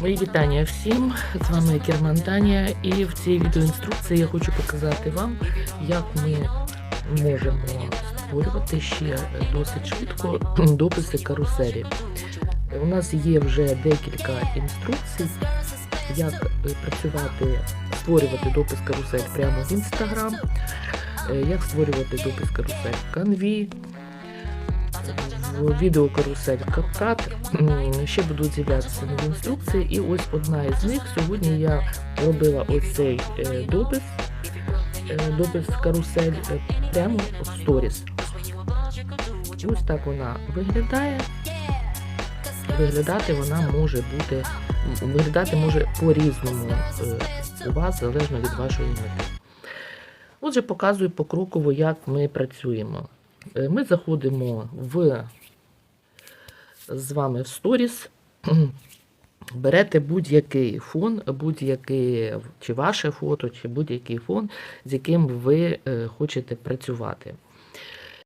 Мої вітання всім. З вами Керман Таня. І в цій відеоінструкції я хочу показати вам, як ми можемо створювати ще досить швидко дописи каруселі. У нас є вже декілька інструкцій, як працювати, створювати допис карусель прямо в Instagram, е, як створювати допис карусель в Canvі, в відео карусель CapCut. М, Ще будуть з'являтися нові інструкції, і ось одна із них. Сьогодні я робила оцей е, допис, е, допис карусель е, прямо в сторіс. Ось так вона виглядає. Виглядати вона може бути, виглядати може по-різному у вас, залежно від вашої мети. Отже, показую покроково, як ми працюємо. Ми заходимо в з вами в сторіс, берете будь-який фон, будь-який чи ваше фото, чи будь-який фон, з яким ви е, хочете працювати.